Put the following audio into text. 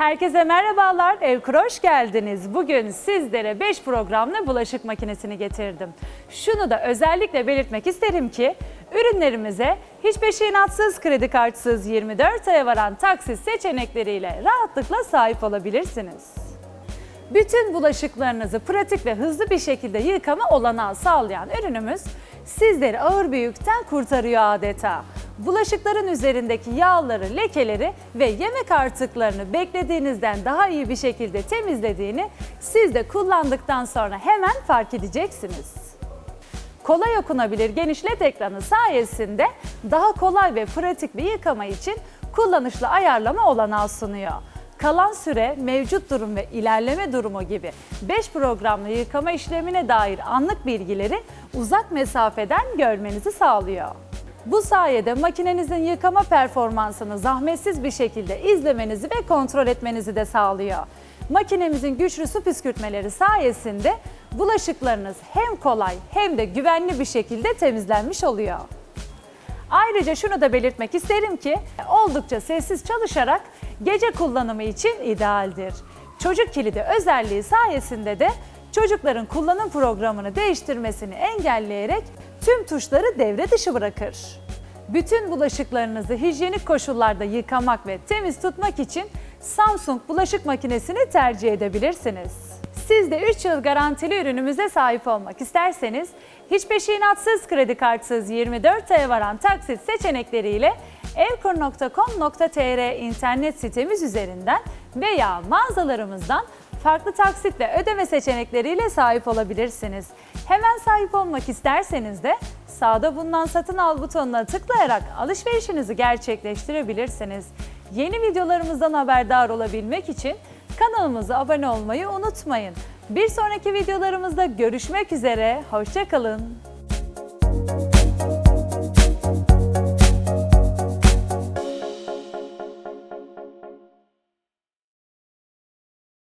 Herkese merhabalar, Evkura hoş geldiniz. Bugün sizlere 5 programlı bulaşık makinesini getirdim. Şunu da özellikle belirtmek isterim ki ürünlerimize hiç peşinatsız, kredi kartsız 24 aya varan taksit seçenekleriyle rahatlıkla sahip olabilirsiniz. Bütün bulaşıklarınızı pratik ve hızlı bir şekilde yıkama olanağı sağlayan ürünümüz sizleri ağır bir yükten kurtarıyor adeta. Bulaşıkların üzerindeki yağları, lekeleri ve yemek artıklarını beklediğinizden daha iyi bir şekilde temizlediğini siz de kullandıktan sonra hemen fark edeceksiniz. Kolay okunabilir geniş led ekranı sayesinde daha kolay ve pratik bir yıkama için kullanışlı ayarlama olanağı sunuyor. Kalan süre, mevcut durum ve ilerleme durumu gibi 5 programlı yıkama işlemine dair anlık bilgileri uzak mesafeden görmenizi sağlıyor. Bu sayede makinenizin yıkama performansını zahmetsiz bir şekilde izlemenizi ve kontrol etmenizi de sağlıyor. Makinemizin güçlü su püskürtmeleri sayesinde bulaşıklarınız hem kolay hem de güvenli bir şekilde temizlenmiş oluyor. Ayrıca şunu da belirtmek isterim ki oldukça sessiz çalışarak gece kullanımı için idealdir. Çocuk kilidi özelliği sayesinde de çocukların kullanım programını değiştirmesini engelleyerek tüm tuşları devre dışı bırakır. Bütün bulaşıklarınızı hijyenik koşullarda yıkamak ve temiz tutmak için Samsung bulaşık makinesini tercih edebilirsiniz. Siz de 3 yıl garantili ürünümüze sahip olmak isterseniz hiç peşinatsız kredi kartsız 24 aya varan taksit seçenekleriyle evkur.com.tr internet sitemiz üzerinden veya mağazalarımızdan farklı taksit ve ödeme seçenekleriyle sahip olabilirsiniz. Hemen sahip olmak isterseniz de sağda bulunan satın al butonuna tıklayarak alışverişinizi gerçekleştirebilirsiniz. Yeni videolarımızdan haberdar olabilmek için kanalımıza abone olmayı unutmayın. Bir sonraki videolarımızda görüşmek üzere, hoşçakalın.